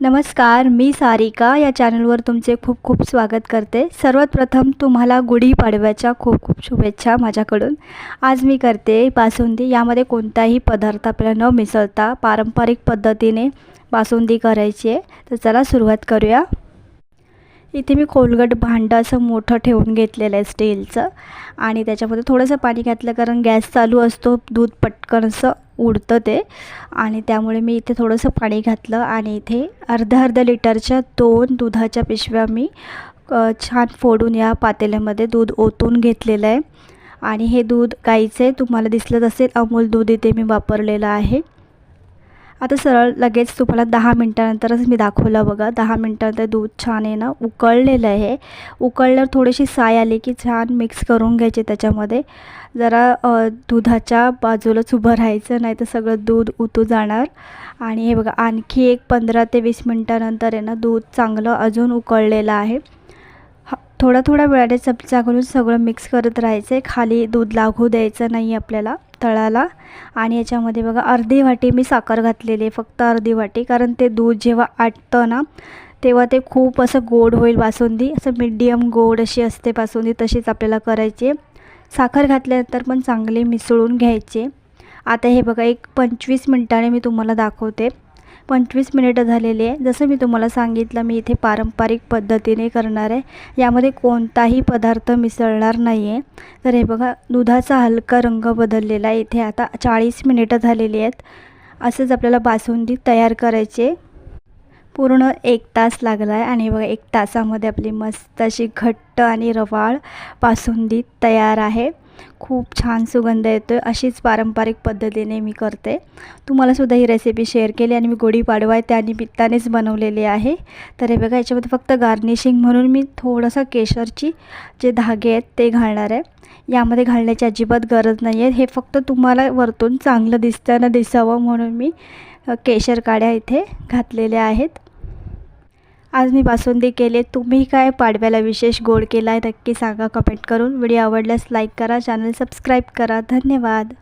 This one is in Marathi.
नमस्कार मी सारिका. या चॅनलवर तुमचे खूप खूप स्वागत करते. सर्वात प्रथम तुम्हाला गुढीपाडव्याच्या खूप खूप शुभेच्छा माझ्याकडून. आज मी करते बासुंदी. यामध्ये कोणताही पदार्थ आपल्याला न मिसळता पारंपरिक पद्धतीने बासुंदी करायची आहे. तर चला सुरुवात करूया. इथे मी खोलगट भांडं असं मोठं ठेवून घेतलेलं आहे स्टीलचं. आणि त्याच्यामध्ये थोडंसं पाणी घातलं कारण गॅस चालू असतो दूध पटकन असं उडतं ते. आणि त्यामुळे मी इथे थोडंसं पाणी घातलं आणि इथे अर्धा अर्धा लिटरच्या दोन दुधाच्या पिशव्या मी छान फोडून या पातेल्यामध्ये दूध ओतून घेतलेलं आहे. आणि हे दूध गाईचं आहे तुम्हाला दिसलं असेल अमूल दूध इथे मी वापरलेलं आहे. आता सरळ लगेच तुम्हाला दहा मिनटानंतरच मी दाखवलं बघा. दहा मिनटानंतर दूध छान आहे ना उकळलेलं आहे. उकळल्यावर थोडीशी साय आली की छान मिक्स करून घ्यायचे त्याच्यामध्ये. जरा दुधाच्या बाजूलाच उभं राहायचं नाही तर सगळं दूध उतू जाणार. आणि हे बघा आणखी एक पंधरा ते वीस मिनटानंतर आहे ना दूध चांगलं अजून उकळलेलं आहे. थोडा थोडा वेळाने चमचा घालून सगळं मिक्स करत राहायचं आहे खाली दूध लागू द्यायचं नाही आपल्याला. तळाला. आणि याच्यामध्ये बघा अर्धी वाटी मी साखर घातलेली आहे फक्त अर्धी वाटी. कारण ते दूध जेव्हा आटतं ना तेव्हा ते खूप असं गोड होईल बासुंदी. असं मीडियम गोड अशी असते बासुंदी तशीच आपल्याला करायची साखर घातल्यानंतर पण चांगले मिसळून घ्यायचे. आता हे बघा एक पंचवीस मिनटाने मी तुम्हाला दाखवते. पंचवीस मिनिटं झालेली आहे. जसं मी तुम्हाला सांगितलं मी इथे पारंपरिक पद्धतीने करणार आहे. यामध्ये कोणताही पदार्थ मिसळणार नाही आहे तर हे बघा दुधाचा हलका रंग बदललेला आहे. इथे आता चाळीस मिनिटं झालेली आहेत. असंच आपल्याला बासुंदी तयार करायचे पूर्ण एक तास लागला आहे आणि बघा एक तासामध्ये आपली मस्त अशी घट्ट आणि रवाळ बासुंदी तयार आहे. खूप छान सुगंध येतो आहे अशीच पारंपरिक पद्धतीने मी करते. तुम्हालासुद्धा ही रेसिपी शेअर केली आणि मी गुढीपाडवा आहे त्या निमित्तानेच बनवलेली आहे. तर हे बघा याच्यामध्ये फक्त गार्निशिंग म्हणून मी थोडंसं केशरची जे धागे आहेत ते घालणार आहे. यामध्ये घालण्याची अजिबात गरज नाही आहे हे फक्त तुम्हाला वरतून चांगलं दिसताना दिसावं म्हणून मी केशर काड्या इथे घातलेल्या आहेत. आज मी बासुंदी केले तुम्ही काय पाडव्याला विशेष गोड केला आहे नक्की सांगा कमेंट करून. व्हिडिओ आवडल्यास लाईक करा चॅनल सबस्क्राईब करा. धन्यवाद.